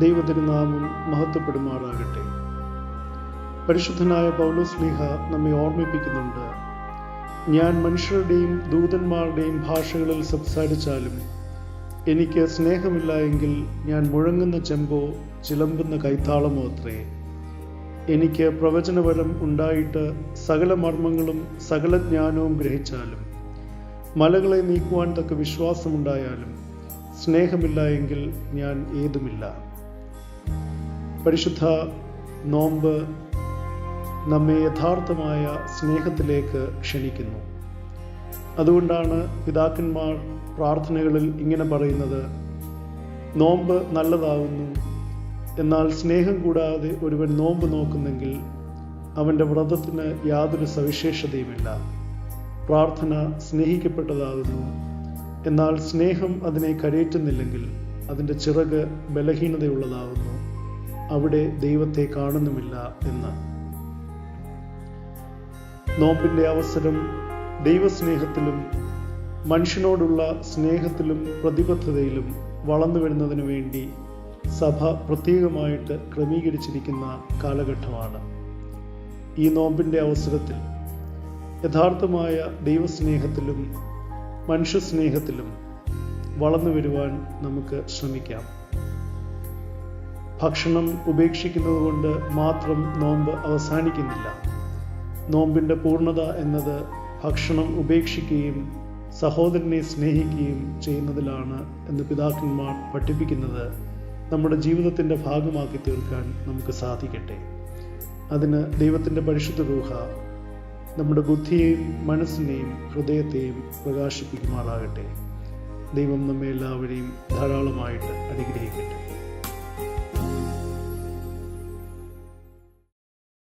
ദൈവതിരുനാമം മഹത്വപ്പെടുമാറാകട്ടെ. പരിശുദ്ധനായ പൗലോസ് ലീഹ നമ്മെ ഓർമ്മിപ്പിക്കുന്നുണ്ട്. ഞാൻ മനുഷ്യരുടെയും ദൂതന്മാരുടെയും ഭാഷകളിൽ സംസാരിച്ചാലും എനിക്ക് സ്നേഹമില്ല എങ്കിൽ ഞാൻ മുഴങ്ങുന്ന ചെമ്പോ ചിലമ്പുന്ന കൈത്താളമോ അത്രേ. എനിക്ക് പ്രവചനപരം ഉണ്ടായിട്ട് സകല മർമ്മങ്ങളും സകല ജ്ഞാനവും ഗ്രഹിച്ചാലും മലകളെ നീക്കുവാൻ തക്ക വിശ്വാസമുണ്ടായാലും സ്നേഹമില്ല എങ്കിൽ ഞാൻ ഏതുമില്ല. പരിശുദ്ധ നോമ്പ് നമ്മെ യഥാർത്ഥമായ സ്നേഹത്തിലേക്ക് ക്ഷണിക്കുന്നു. അതുകൊണ്ടാണ് പിതാക്കന്മാർ പ്രാർത്ഥനകളിൽ ഇങ്ങനെ പറയുന്നത് നോമ്പ് നല്ലതാകുന്നു എന്നാൽ സ്നേഹം കൂടാതെ ഒരുവൻ നോമ്പ് നോക്കുന്നെങ്കിൽ അവന്റെ വ്രതത്തിന് യാതൊരു സവിശേഷതയുമില്ല. പ്രാർത്ഥന സ്നേഹിക്കപ്പെട്ടതാകുന്നു. എന്നാൽ സ്നേഹം അതിനെ കരയേറ്റുന്നില്ലെങ്കിൽ അതിന്റെ ചിറക് ബലഹീനതയുള്ളതാകുന്നു അവിടെ ദൈവത്തെ കാണുന്നുമില്ല എന്ന്. നോമ്പിന്റെ അവസരം ദൈവസ്നേഹത്തിലും മനുഷ്യനോടുള്ള സ്നേഹത്തിലും പ്രതിബദ്ധതയിലും വളർന്നു വരുന്നതിന് വേണ്ടി സഭ പ്രത്യേകമായിട്ട് ക്രമീകരിച്ചിരിക്കുന്ന കാലഘട്ടമാണ്. ഈ നോമ്പിന്റെ അവസരത്തിൽ യഥാർത്ഥമായ ദൈവസ്നേഹത്തിലും മനുഷ്യസ്നേഹത്തിലും വളർന്നു വരുവാൻ നമുക്ക് ശ്രമിക്കാം. ഭക്ഷണം ഉപേക്ഷിക്കുന്നത് കൊണ്ട് മാത്രം നോമ്പ് അവസാനിക്കുന്നില്ല. നോമ്പിന്റെ പൂർണത എന്നത് ഭക്ഷണം ഉപേക്ഷിക്കുകയും സഹോദരനെ സ്നേഹിക്കുകയും ചെയ്യുന്നതിലാണ് എന്ന് പിതാക്കന്മാർ പഠിപ്പിക്കുന്നത് നമ്മുടെ ജീവിതത്തിന്റെ ഭാഗമാക്കി തീർക്കാൻ നമുക്ക് സാധിക്കട്ടെ. അതിന് ദൈവത്തിന്റെ പരിശുദ്ധ രൂഹ നമ്മുടെ ബുദ്ധിയെയും മനസ്സിനെയും ഹൃദയത്തെയും പ്രകാശിപ്പിക്കുമാറാകട്ടെ. ദൈവം നമ്മെ എല്ലാവരെയും ധാരാളമായിട്ട് അനുഗ്രഹിക്കും